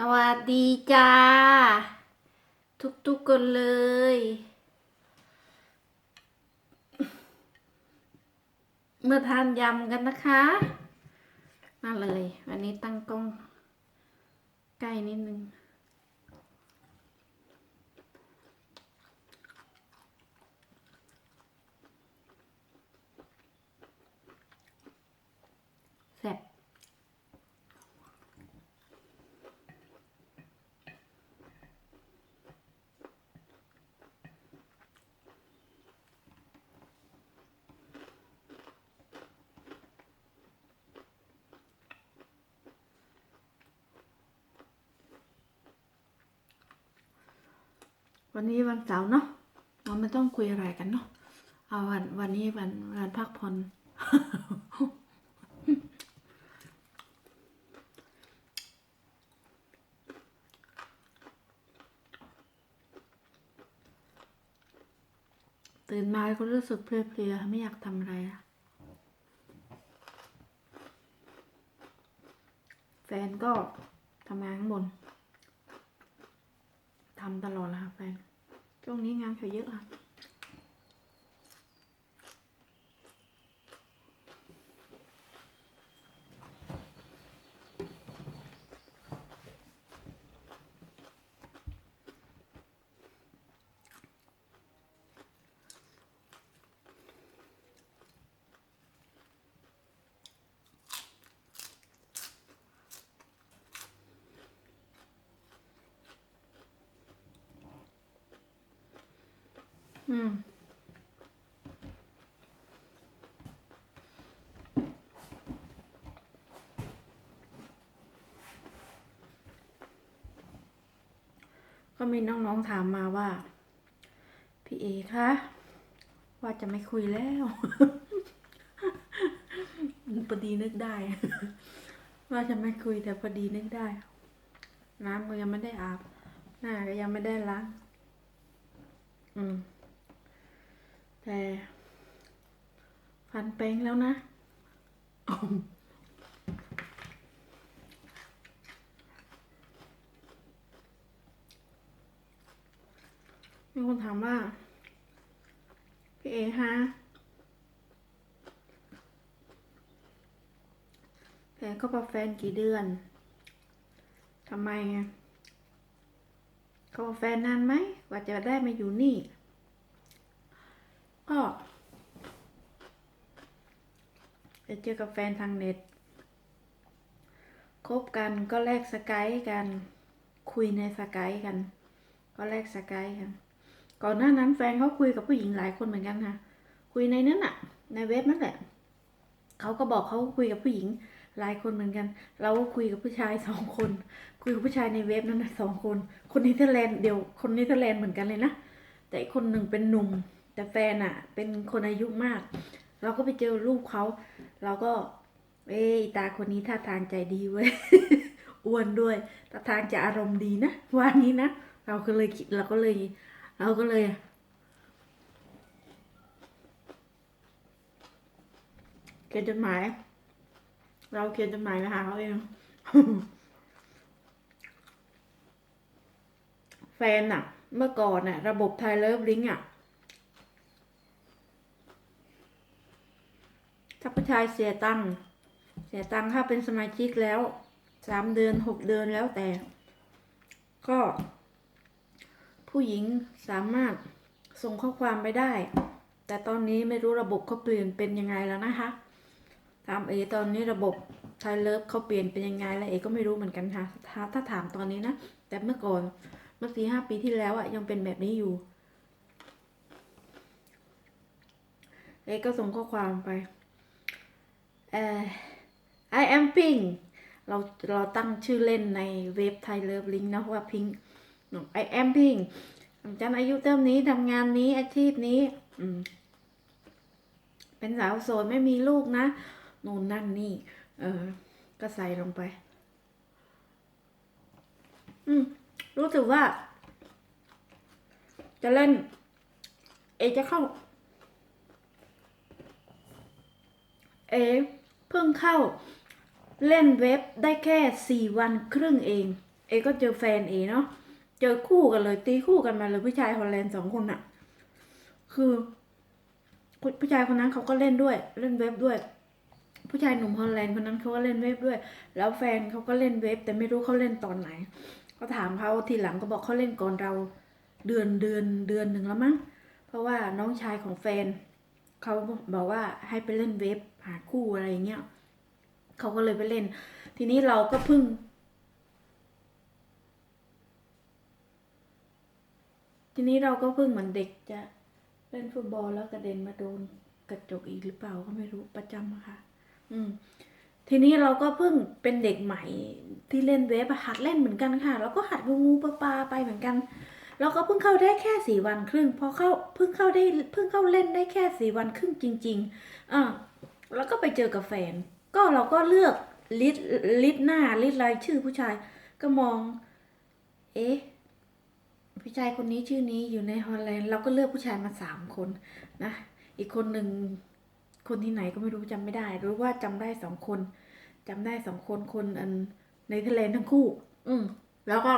สวัสดีจ้า ทุกๆคนเลย เมื่อทานยำกันนะคะมาเลย วันนี้ตั้งกล้องใกล้นิดนึง แซ่บ วันนี้วันเสาร์เนาะเราไม่ต้องคุยอะไรกันเนาะเอาวันวันนี้วันวันพักผ่อนตื่นมาก็รู้สึกเพลียๆไม่อยากทำอะไรอะแฟนก็ทำงานข้างบนทำตลอดแล้วค่ะแฟน ช่วงนี้งานเขาเยอะอะ อืม ก็มีน้องๆถามมาว่า พี่เอคะว่าจะไม่คุยแล้วพอดีนึกได้ ว่าจะไม่คุยแต่พอดีนึกได้ น้ำก็ยังไม่ได้อาบ หน้าก็ยังไม่ได้ล้างอืม แต่ฟันเป้งแล้วนะ มีคนถามว่า พี่เอฮะแฟนก็กับแฟนกี่เดือนทำไมเขากับแฟนนานไหมกว่าจะได้มาอยู่นี่ก็ไปเจอกับแฟนทางเน็ต คบกันก็แลกสกายกัน คุยในสกายกัน ก็แลกสกายกัน ก่อนหน้านั้นแฟนเขาคุยกับผู้หญิงหลายคนเหมือนกันค่ะ คุยในนั้นอะในเว็บนั่นแหละเขาก็บอกเขาคุยกับผู้หญิงหลายคนเหมือนกัน เราก็คุยกับผู้ชายสองคน คุยกับผู้ชายในเว็บนั้นนะสองคน คนนเธอร์แลนด์เดี๋ยว คนนเธอร์แลนด์เหมือนกันเลยนะ แต่อีกคนหนึ่งเป็นหนุ่ม แต่แฟนอะเป็นคนอายุมาก เราก็ไปเจอรูปเขา เราก็ เอ้ตาคนนี้ท่าทางใจดีเว้ย อ้วนด้วยท่าทางจะอารมณ์ดีนะ วันนี้นะ เราก็เลยคิดเราก็เลย เราก็เลยเขียนจดหมาย เราเขียนจดหมายไปหาเขาเอง แฟนอะเมื่อก่อนอะระบบไทยเลิฟลิงอะถ้าผู้ชายเสียตังค์เสียตังค่าเป็นสมาชิกแล้วสามเดือนหกเดือนแล้วแต่ ก็ ผู้หญิงสามารถส่งข้อความไปได้ แต่ตอนนี้ไม่รู้ระบบเขาเปลี่ยนเป็นยังไงแล้วนะคะถามเอตอนนี้ระบบไทยเลิฟเขาเปลี่ยนเป็นยังไงแล้วเอก็ไม่รู้เหมือนกันค่ะถ้าถ้าถามตอนนี้นะ แต่เมื่อก่อนเมื่อสี่ห้าปีที่แล้วอะยังเป็นแบบนี้อยู่ เอก็ส่งข้อความไปเออ I am Pink เราเราตั้งชื่อเล่นในเว็บไทยเลิฟลิงนะว่า Pink I am Pink ฉันอายุเท่านี้ทำงานนี้อาชีพนี้เป็นสาวโสดไม่มีลูกนะนู่นนั่นนี่ เออ ก็ใส่ลงไป อืม รู้สึกว่า จะเล่น เอจะเข้า เอ เพิ่งเข้า เล่นเว็บได้แค่สี่วันครึ่งเอง เอก็เจอแฟนเอเนาะ เจอคู่กันเลย ตีคู่กันมาเลยผู้ชายฮอลแลนด์สองคนอะคือผู้ชายคนนั้นเขาก็เล่นด้วย เล่นเว็บด้วย ผู้ชายหนุ่มฮอลแลนด์คนนั้นเขาก็เล่นเว็บด้วย แล้วแฟนเขาก็เล่นเว็บ แต่ไม่รู้เขาเล่นตอนไหน ก็ถามเขาทีหลังก็บอกเขาเล่นก่อนเราเดือนเดือนเดือนหนึ่งแล้วมั้งเพราะว่าน้องชายของแฟนเขาบอกว่าให้ไปเล่นเว็บหาคู่อะไรอย่างเงี้ยเขาก็เลยไปเล่น ทีนี้เราก็เพิ่ง ทีนี้เราก็เพิ่งเหมือนเด็กจะเล่นฟุตบอลแล้วกระเด็นมาโดนกระจกอีกหรือเปล่าก็ไม่รู้ประจำอะค่ะ อืม ทีนี้เราก็เพิ่งเป็นเด็กใหม่ที่เล่นเว็บหัดเล่นเหมือนกันค่ะ แล้วก็หัดงูงูปลาปลาไปเหมือนกันเราก็เพิ่งเข้าได้แค่สี่วันครึ่งพอเข้าเพิ่งเข้าได้เพิ่งเข้าเล่นได้แค่สี่วันครึ่งจริง ๆอ่าแล้วก็ไปเจอกับแฟน ก็เราก็เลือกลิสลิสหน้าลิสต์รายชื่อผู้ชาย ก็มอง เอ๊ะ ผู้ชายคนนี้ชื่อนี้อยู่ในฮอลแลนด์เราก็เลือกผู้ชายมาสามคนนะ อีกคนหนึ่งคนที่ไหนก็ไม่รู้จำไม่ได้ รู้ว่าจำได้สองคนจำได้สองคนคนอันในเทเลทั้งคู่ อืมแล้วก็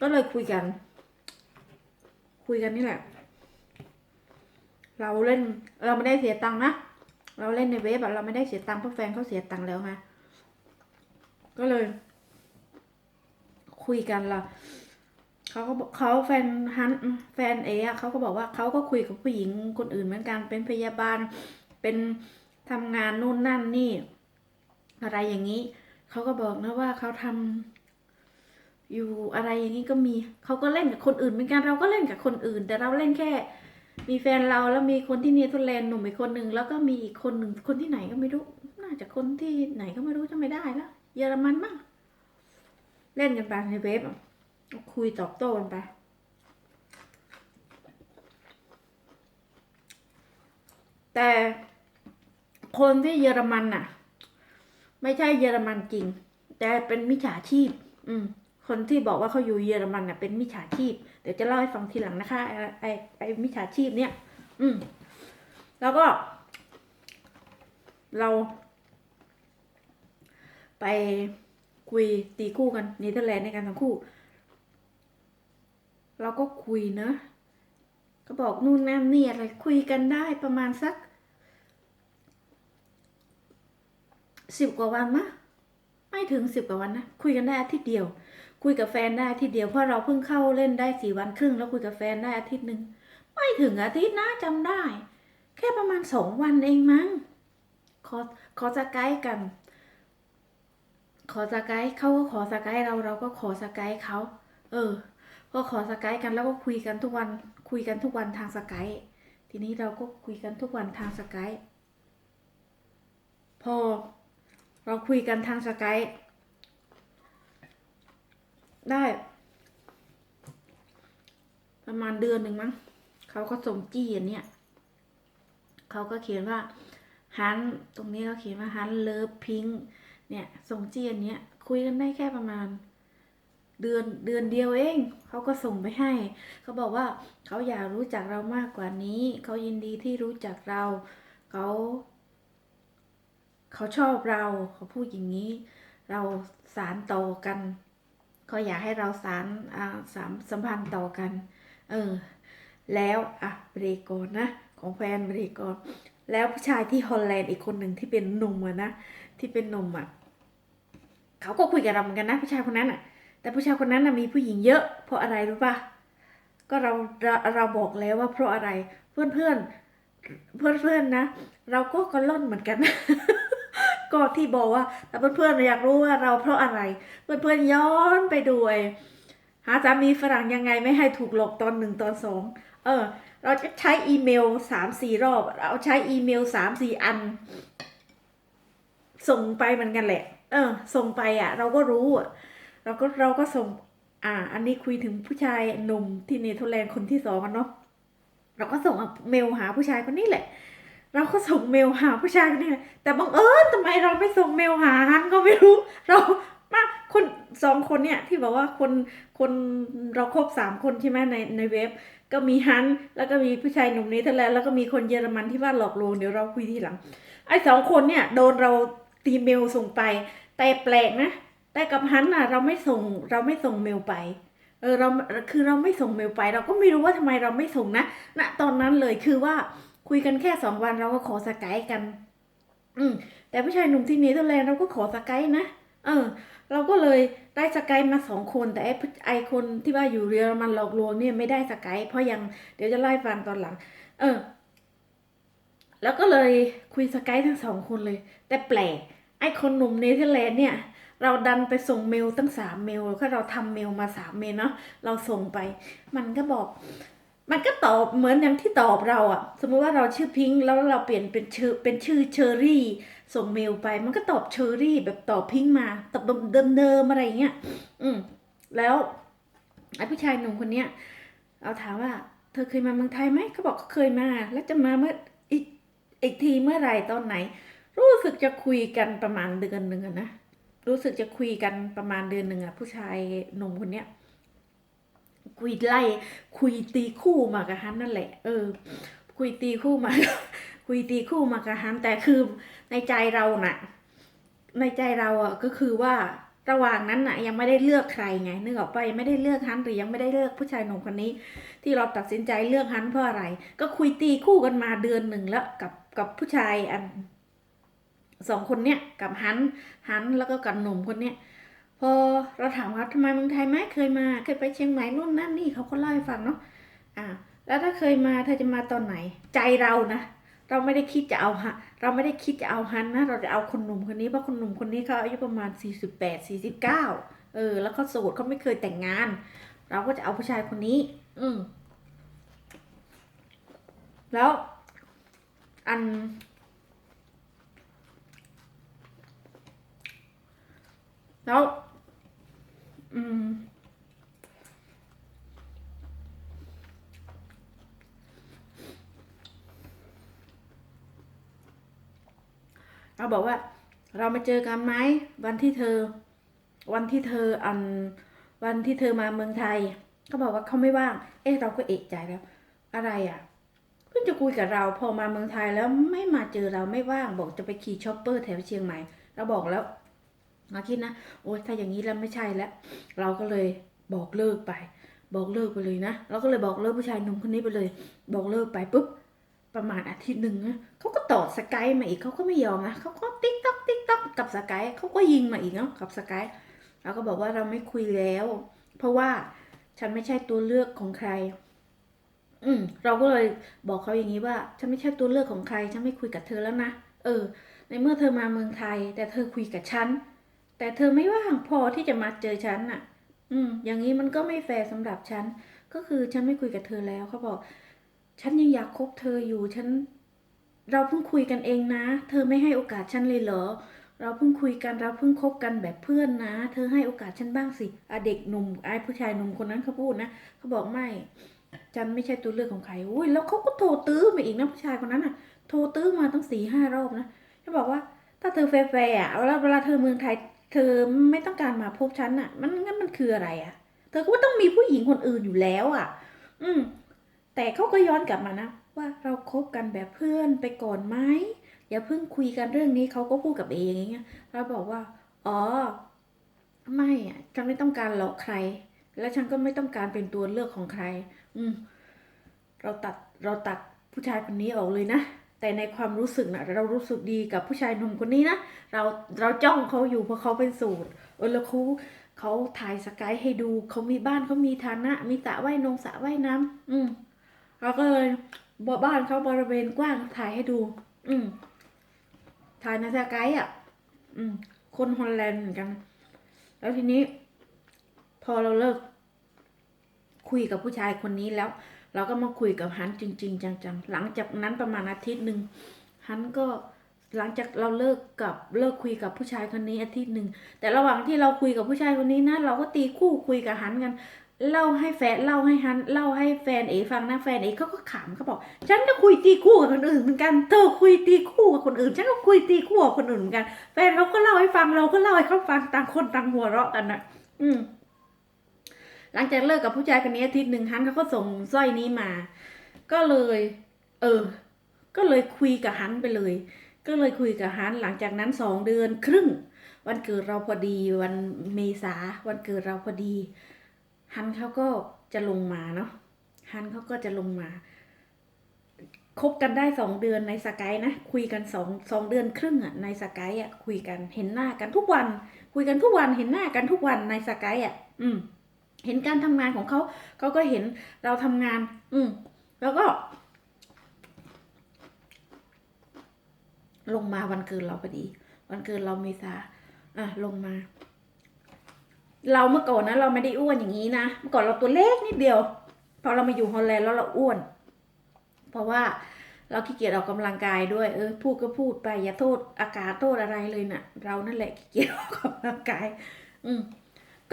ก็เลยคุยกัน คุยกันนี่แหละ เราเล่น เราไม่ได้เสียตังค์นะเราเล่นในเว็บอะเราไม่ได้เสียตังค์เพราะแฟนเขาเสียตังค์แล้วไงก็เลย คุยกันละเขาก็เขาแฟนฮันแฟนเอะเขาก็บอกว่าเขาก็คุยกับผู้หญิงคนอื่นเหมือนกัน เป็นพยาบาล เป็นทำงานนู่นนั่นนี่ อะไรอย่างนี้ เขาก็บอกนะว่าเขาทำอยู่อะไรอย่างนี้ก็มี เขาก็เล่นกับคนอื่นเหมือนกันเราก็เล่นกับคนอื่น แต่เราเล่นแค่ มีแฟนเราแล้วมีคนที่เนเธอร์แลนด์หนุ่มอีกคนหนึ่งแล้วก็มีอีกคนหนึ่งคนที่ไหนก็ไม่รู้ น่าจะคนที่ไหนก็ไม่รู้จะไม่ได้แล้วเยอรมันมั้ง เล่นกันไปในเว็บคุยตอบโต้กันไป แต่คนที่เยอรมันน่ะ ไม่ใช่เยอรมันจริง แต่เป็นมิจฉาชีพ อืม คนที่บอกว่าเขาอยู่เยอรมันน่ะ เป็นมิจฉาชีพ เดี๋ยวจะเล่าให้ฟังทีหลังนะคะ ไอ้ไอ้ไอมิจฉาชีพเนี่ย อืม แล้วก็ เรา ไป คุยตีคู่กันเนเธอร์แลนด์ในการทั้งคู่ เราก็คุยเนอะก็บอกนู่นนั่นนี่อะไรคุยกันได้ประมาณสักสิบกว่าวันมะไม่ถึงสิบกว่าวันนะคุยกันได้อาทิตย์เดียว คุยกับแฟนได้อาทิตย์เดียวเพราะเราเพิ่งเข้าเล่นได้สี่วันครึ่งแล้วคุยกับแฟนได้อาทิตย์หนึ่งไม่ถึงอาทิตย์นะจำได้ แค่ประมาณสองวันเองมั้งขอขอสกายกัน ขอสกายเขาก็ขอสกายเราเราก็ขอสกายเขาเออ ก็ขอสกายกันแล้วก็คุยกันทุกวัน คุยกันทุกวันทางสกายทีนี้เราก็คุยกันทุกวันทางสกายพอเราคุยกันทางสกายได้ ประมาณเดือนหนึ่งมั้งเขาก็ส่งจี้อันเนี้ยเขาก็เขียนว่าฮันตรงนี้เขาเขียนว่าฮันเลิฟพิง เนี่ยส่งจีนเนี้ยคุยกันได้แค่ประมาณ เดือนเดือนเดียวเองเขาก็ส่งไปให้ เขาบอกว่าเขาอยากรู้จักเรามากกว่านี้ เขายินดีที่รู้จักเราเขาเขาชอบเราเขาพูดอย่างนี้ เราสารต่อกันเขาอยากให้เราสารอ่าสามสัมพันธ์ต่อกัน เออ แล้วอะเบรกก่อนนะของแฟนเบรกก่อน แล้วผู้ชายที่ฮอลแลนด์อีกคนหนึ่งที่เป็นหนุ่มอะนะที่เป็นหนุ่มอะเขาก็คุยกับเราเหมือนกันนะผู้ชายคนนั้นอะแต่ผู้ชายคนนั้นนะมีผู้หญิงเยอะ เพราะอะไรรู้ปะก็เราเราเราบอกแล้วว่าเพราะอะไรเพื่อนเพื่อนเพื่อนเพื่อนนะ เราก็กระล่อนเหมือนกัน ก็ที่บอกว่าแต่เพื่อนเพื่อนอยากรู้ว่าเราเพราะอะไร เพื่อนเพื่อนย้อนไปดูไอ้หาสามีฝรั่งยังไงไม่ให้ถูกหลอกตอนหนึ่งตอนสองเออ เราจะใช้อีเมลสามสี่รอบ เราใช้อีเมลสามสี่อัน ส่งไปเหมือนกันแหละ เออ ส่งไปอะ เราก็รู้อะเราก็เราก็ส่ง อ่า อันนี้คุยถึงผู้ชายหนุ่มที่เนเธอร์แลนด์คนที่สองกันเนาะเราก็ส่งเมลหาผู้ชายคนนี้แหละ เราก็ส่งเมลหาผู้ชายคนนี้แหละแต่บังเอิญทำไมเราไม่ส่งเมลหาฮันก็ไม่รู้ เรามาคนสองคนเนี่ยที่บอกว่าคนคนเราครบสามคนใช่ไหมในในเว็บ ก็มีฮันแล้วก็มีผู้ชายหนุ่มเนเธอร์แลนด์แล้วก็มีคนเยอรมันที่ว่าหลอกลวงเดี๋ยวเราคุยทีหลังไอ้สองคนเนี่ยโดนเราตีเมลส่งไป แต่แปลกนะ แต่กับฮันน่ะเราไม่ส่งเราไม่ส่งเมลไปเออเราคือเราไม่ส่งเมลไป เราก็ไม่รู้ว่าทำไมเราไม่ส่งนะณตอนนั้นเลยคือว่าคุยกันแค่สองวันเราก็ขอสกายกัน อืมแต่ผู้ชายหนุ่มที่เนเธอร์แลนด์เราก็ขอสกายนะเออ เราก็เลยได้สกายมาสองคน แต่ไอ้ไอคนที่ว่าอยู่เรือมันหลอกลวงเนี่ยไม่ได้สกายเพราะยังเดี๋ยวจะไล่ฟังตอนหลัง เออ แล้วก็เลยคุยสกายทั้งสองคนเลย แต่แปลกไอ้คนหนุ่มเนเธอร์แลนด์เนี่ย เราดันไปส่งเมลตั้งสามเมลแล้วก็เราทำเมลมาสามเมลเนาะเราส่งไป มันก็บอก มันก็ตอบเหมือนอย่างที่ตอบเราอะสมมุติว่าเราชื่อพิงค์แล้วเราเปลี่ยนเป็นชื่อเป็นชื่อเชอรี่ ส่งเมลไป มันก็ตอบเชอรี่แบบตอบพิงค์มาตอบเดิมๆอะไรเงี้ยอืมแล้วไอ้ผู้ชายหนุ่มคนเนี้ยเราถามว่า เธอเคยมาเมืองไทยไหมเขาบอกเขาเคยมา แล้วจะมาเมื่ออีกอีกทีเมื่อไหร่ตอนไหน รู้สึกจะคุยกันประมาณเดือนหนึ่งนะรู้สึกจะคุยกันประมาณเดือนหนึ่งอะผู้ชายหนุ่มคนเนี้ย คุยไล่คุยตีคู่มากับฮันนั่นแหละ เออ คุยตีคู่มา คุยตีคู่มากับฮันแต่คือในใจเราน่ะ ในใจเราอะก็คือว่าระหว่างนั้นน่ะยังไม่ได้เลือกใครไงนึกออกปะยังไม่ได้เลือกฮันหรือยังไม่ได้เลือกผู้ชายหนุ่มคนนี้ ที่เราตัดสินใจเลือกฮันเพราะอะไร ก็คุยตีคู่กันมาเดือนหนึ่งแล้วกับกับผู้ชายอันสองคนเนี้ยกับฮันฮันแล้วก็กับหนุ่มคนเนี้ย อเราถามว่าทำไมเมืองไทยไหมเคยมา เคยไปเชียงใหม่นู่นนั่นนี่เขาก็เล่าให้ฟังเนาะอ่าแล้วถ้าเคยมาเธอจะมาตอนไหน ใจเรานะเราไม่ได้คิดจะเอาฮะเราไม่ได้คิดจะเอาฮันนะ เราจะเอาคนหนุ่มคนนี้เพราะคนหนุ่มคนนี้เขาอายุประมาณสี่สิบแปดสี่สิบเก้าเออ แล้วเขาโสดเขาไม่เคยแต่งงาน เราก็จะเอาผู้ชายคนนี้ อืมแล้ว อัน แล้ว อืม เรา บอกว่า เรามาเจอกันไหมวันที่เธอ วันที่เธออันวันที่เธอมาเมืองไทยเขาบอกว่าเขาไม่ว่าง เอ๊ะเราก็เอะใจแล้ว อะไรอะเพิ่งจะคุยกับเราพอมาเมืองไทยแล้วไม่มาเจอเราไม่ว่างบอกจะไปขี่ช็อปเปอร์แถวเชียงใหม่เราบอกแล้วมาคิดนะโอ๊ยถ้าอย่างนี้แล้วไม่ใช่แล้วเราก็เลยบอกเลิกไป บอกเลิกไปเลยนะเราก็เลยบอกเลิกผู้ชายหนุ่มคนนี้ไปเลย บอกเลิกไปปุ๊บ ประมาณอาทิตย์หนึ่งนะเขาก็ต่อสกายมาอีกเขาก็ไม่ยอมนะเขาก็ติ๊กต๊อกติ๊กต๊อกกับสกายเขาก็ยิงมาอีกเนาะกับสกายเราก็บอกว่าเราไม่คุยแล้ว เพราะว่าฉันไม่ใช่ตัวเลือกของใคร อืม เราก็เลยบอกเขาอย่างนี้ว่า ฉันไม่ใช่ตัวเลือกของใคร ฉันไม่คุยกับเธอแล้วนะ เออ ในเมื่อเธอมาเมืองไทย แต่เธอคุยกับฉัน แต่เธอไม่ว่างพอที่จะมาเจอฉันน่ะ อืม อย่างนี้มันก็ไม่แฟร์สำหรับฉัน ก็คือฉันไม่คุยกับเธอแล้วเขาบอก ฉันยังอยากคบเธออยู่ ฉัน เราเพิ่งคุยกันเองนะ เธอไม่ให้โอกาสฉันเลยเหรอ เราเพิ่งคุยกันเราเพิ่งคบกันแบบเพื่อนนะ เธอให้โอกาสฉันบ้างสิอะเด็กหนุ่มไอ้ผู้ชายหนุ่มคนนั้นเขาพูดนะเขาบอกไม่ ฉันไม่ใช่ตัวเลือกของใครอุ้ยแล้วเขาก็โทรตื้อมาอีกนะผู้ชายคนนั้นอะ โทรตื้อมาตั้งสี่ห้ารอบนะเขาบอกว่า ถ้าเธอแฟร์ๆอะเวลาเวลาเธอเมืองไทย เธอไม่ต้องการมาพบฉันอะ มันงั้นมันคืออะไรอะ เธอก็ต้องมีผู้หญิงคนอื่นอยู่แล้วอะ อืม แต่เขาก็ย้อนกลับมานะ ว่าเราคบกันแบบเพื่อนไปก่อนไหมอย่าเพิ่งคุยกันเรื่องนี้เขาก็พูดกับเออย่างเงี้ยเราบอกว่า อ๋อ ไม่อะฉันไม่ต้องการหลอกใคร และฉันก็ไม่ต้องการเป็นตัวเลือกของใคร อืม เราตัดเราตัดผู้ชายคนนี้ออกเลยนะแต่ในความรู้สึกนะเรารู้สึกดีกับผู้ชายหนุ่มคนนี้นะเราเราจ้องเขาอยู่เพราะเขาเป็นสูตรเออแล้วเขาเขาถ่ายสกายให้ดูเขามีบ้านเขามีฐานะ มีสระว่ายนงสระว่ายน้ำอืม เราก็เลยบอกบ้านเขาบริเวณกว้างถ่ายให้ดู อืมถ่ายในสกายอะ อืม คนฮอลแลนด์เหมือนกัน แล้วทีนี้ พอเราเลิก คุยกับผู้ชายคนนี้แล้ว เราก็มาคุยกับฮันจริง ๆ จังๆ หลังจากนั้นประมาณอาทิตย์หนึ่งฮันก็หลังจากเราเลิกกับเลิกคุยกับผู้ชายคนนี้อาทิตย์หนึ่งแต่ระหว่างที่เราคุยกับผู้ชายคนนี้นะเราก็ตีคู่คุยกับฮันกัน เล่าให้แฟนเล่าให้ฮันเล่าให้แฟนเอฟังนะแฟนเอเขาก็ขำเขาบอก ฉันก็คุยตีคู่กับคนอื่นเหมือนกันเธอคุยตีคู่กับคนอื่น ฉันก็คุยตีคู่กับคนอื่นเหมือนกัน แฟนเขาก็เล่าให้ฟังเราก็เล่าให้เขาฟังต่างคนต่างหัวเราะกันนะอืม หลังจากเลิกกับผู้ชายคนนี้อาทิตย์หนึ่งฮันเขาก็ส่งสร้อยนี้มา ก็เลย เออ ก็เลยคุยกับฮันไปเลย ก็เลยคุยกับฮันหลังจากนั้นสองเดือนครึ่ง วันเกิดเราพอดีวันเมษาวันเกิดเราพอดี ฮันเขาก็จะลงมาเนาะฮันเขาก็จะลงมาคบกันได้สองเดือนในสกายนะ คุยกันสองสองเดือนครึ่งอะในสกายอะคุยกันเห็นหน้ากันทุกวัน คุยกันทุกวันเห็นหน้ากันทุกวันในสกายอะอืม เห็นการทำงานของเขาเขาก็เห็นเราทำงาน อืมแล้วก็ ลงมาวันเกิดเราพอดี วันเกิดเราเมษาอะลงมา เราเมื่อก่อนนะเราไม่ได้อ้วนอย่างนี้นะเมื่อก่อนเราตัวเล็กนิดเดียวพอเรามาอยู่ฮอลแลนด์แล้วเราอ้วน เพราะว่าเราขี้เกียจออกกำลังกายด้วยเออพูดก็พูดไปอย่าโทษอากาศโทษอะไรเลยนะ่ะ เรานั่นแหละขี้เกียจออกกำลังกาย อืม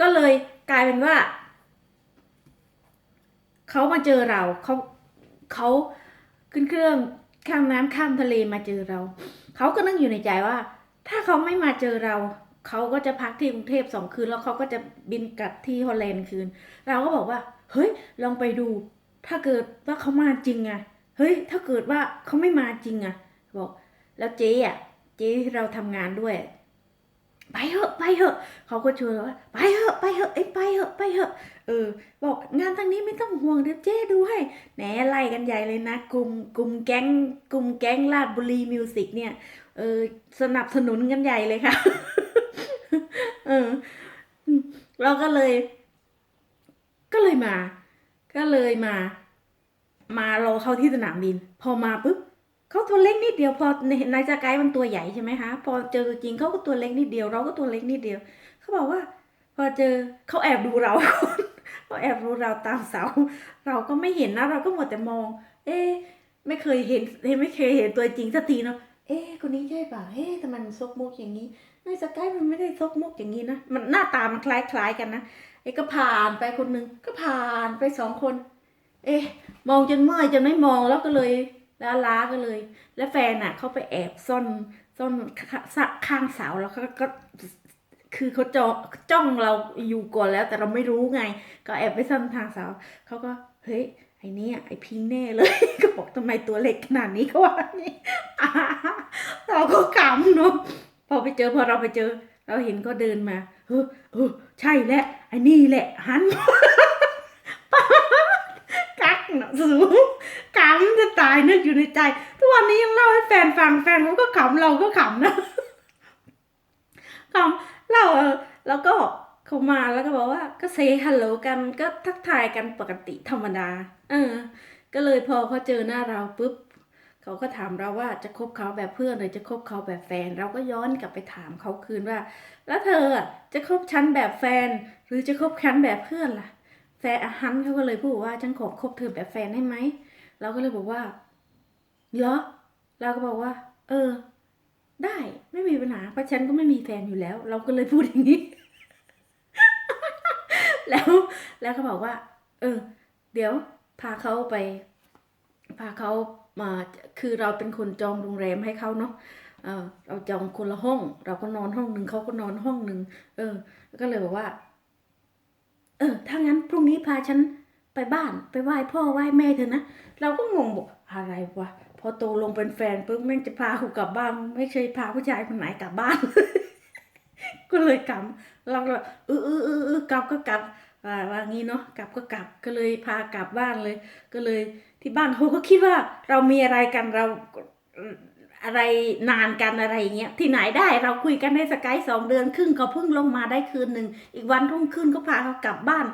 ก็เลยกลายเป็นว่าเขามาเจอเราเขาเขาขึ้นเครื่องข้ามน้ำข้ามทะเลมาเจอเราเขาก็นึกอยู่ในใจว่า ถ้าเขาไม่มาเจอเรา เขาก็จะพักที่กรุงเทพสองคืน แล้วเขาก็จะบินกลับที่ฮอลแลนด์คืน เราก็บอกว่า เฮ้ย ลองไปดู ถ้าเกิดว่าเขามาจริงอะเฮ้ย ถ้าเกิดว่าเขาไม่มาจริงอะบอก แล้วเจ๊อะเจ๊ที่เราทำงานด้วย ไปเถอะไปเถอะเขาก็ชวนว่าไปเถอะไปเถอะเอ้ไปเถอะไปเถอะเออ บอกงานทางนี้ไม่ต้องห่วงเดี๋ยวเจ๊ดูให้แหนไล่กันใหญ่เลยนะ กลุ่มกลุ่มแก๊ง กลุ่มแก๊งลาดบุรีมิวสิกเนี่ยเออสนับสนุนกันใหญ่เลยค่ะ ออ เราก็เลย ก็เลยมา ก็เลยมา มารอเข้าที่สนามบิน พอมาปุ๊บเขาตัวเล็กนิดเดียว พอในในสกายมันตัวใหญ่ใช่ไหมคะ พอเจอตัวจริงเขาก็ตัวเล็กนิดเดียว เราก็ตัวเล็กนิดเดียว เขาบอกว่า พอเจอเขาแอบดูเราเขาแอบดูเราตามเสา เราก็ไม่เห็นนะ เราก็หมดแต่มอง เอ๊ะไม่เคยเห็นไม่เคยเห็นตัวจริงสักทีเนาะ เอ๊ะคนนี้ใช่ป่ะเฮ้ทำไมมันซกมุกอย่างนี้ ในสกายมันไม่ได้ซกมุกอย่างนี้นะ มันหน้าตามันคล้ายๆกันนะเอ๊ะก็ผ่านไปคนหนึ่งก็ผ่านไปสองคน เอ๊ะมองจนเมื่อยจนไม่มองแล้วก็เลยล้าล้าๆก็เลย แล้วแฟนอะเขาไปแอบซ่อนซ่อนข้างเสาแล้วเขาก็คือเขาจ้องจ้องเราอยู่ก่อนแล้ว แต่เราไม่รู้ไง ก็แอบไปซ่อนทางเสาเขาก็เฮ้ยไอ้นี่ไอ้พิงแน่เลย ก็บอกทำไมตัวเล็กขนาดนี้ก็ว่านี่เราก็ขำเนาะ อไปเจอพอเราไปเจอ เราเห็นก็เดินมาเออเออใช่แหละไอ้นี่แหละหันกักเนาะสูขำจะตายนึกอยู่ในใจ ทุกวันนี้ยังเล่าให้แฟนฟังแฟนเขาก็ขำเราก็ขำนะขำเล่าเออแล้วก็เขามาแล้วก็บอกว่าก็เซฮัลโหลกันก็ทักทายกันปกติธรรมดา เออ ก็เลยพอเขาเจอหน้าเราปุ๊บ เขาก็ถามเราว่าจะคบเขาแบบเพื่อนหรือจะคบเขาแบบแฟน เราก็ย้อนกลับไปถามเขาคืนว่า แล้วเธอจะคบฉันแบบแฟน หรือจะคบฉันแบบเพื่อนล่ะแฟนฮันเขาก็เลยพูดว่าฉันขอคบเธอแบบแฟนได้ไหมเราก็เลยบอกว่าเหรอเราก็บอกว่า เออ ได้ไม่มีปัญหาเพราะฉันก็ไม่มีแฟนอยู่แล้ว เราก็เลยพูดอย่างนี้ แล้วแล้วเขาบอกว่า เออ เดี๋ยวพาเขาไป พาเขา มาคือเราเป็นคนจองโรงแรมให้เขาเนาะเออเราจองคนละห้อง เราก็นอนห้องหนึ่งเขาก็นอนห้องหนึ่งเออ ก็เลยบอกว่า เออถ้างั้นพรุ่งนี้พาฉันไปบ้านไปไหว้พ่อไหว้แม่เธอนะเราก็งงบอกอะไรวะพอโตลงเป็นแฟนปุ๊บแม่งจะพากูกลับบ้าน ไม่เคยพาผู้ชายคนไหนกลับบ้านก็เลยกลับเราก็เออเออเออเออกลับก็กลับ ว่าว่างี้เนาะกลับก็กลับก็เลยพากลับบ้านเลย ก็เลยที่บ้านเขาก็คิดว่าเรามีอะไรกันเราอะไรนานกันอะไรเงี้ยที่ไหนได้เราคุยกันในสกายสองเดือนครึ่งเขาเพิ่งลงมาได้คืนหนึ่งอีกวันรุ่งขึ้นก็พาเขากลับบ้าน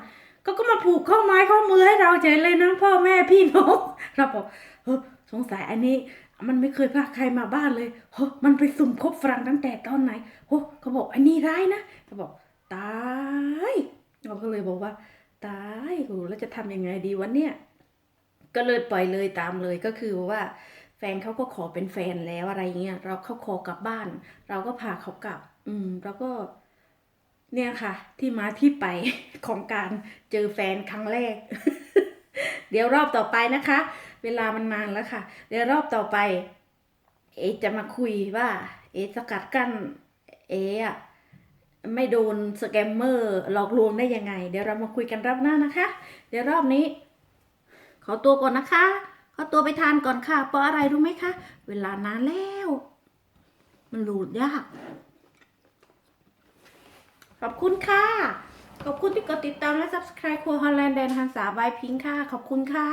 ก็ก็มาผูกข้อไม้ข้อมือให้เราเฉยเลยนะพ่อแม่พี่น้องเราบอกเฮ้ยสงสัยอันนี้ มันไม่เคยพาใครมาบ้านเลยเฮ้มันไปสุ่มคบฝรั่งตั้งแต่ตอนไหนโอ้เขาบอกอันนี้ร้ายนะเขาบอกตาย เราก็เลยบอกว่า ตายโหแล้วจะทำยังไงดีวะเนี่ยก็เลยปล่อยเลยตามเลยก็คือว่า แฟนเขาก็ขอเป็นแฟนแล้วอะไรเงี้ยเราเขาขอกลับบ้าน เราก็พาเขากลับ อืมแล้วก็ เนี่ยค่ะ ที่มาที่ไปของการเจอแฟนครั้งแรก เดี๋ยวรอบต่อไปนะคะ เวลามันนานแล้วค่ะ เดี๋ยวรอบต่อไป เอจะมาคุยว่า เอะสกัดกั้นเออะ ไม่โดนสแกมเมอร์หลอกลวงได้ยังไง เดี๋ยวเรามาคุยกันรอบหน้านะคะ เดี๋ยวรอบนี้ ขอตัวก่อนนะคะ ขอตัวไปทานก่อนค่ะเพราะอะไรรู้ไหมคะ เวลานานแล้ว มันหลุดยาก ขอบคุณค่ะ ขอบคุณที่กดติดตามและ subscribe ครัวฮอลแลนด์แดนฮันสาบายพิงค์ค่ะ ขอบคุณค่ะ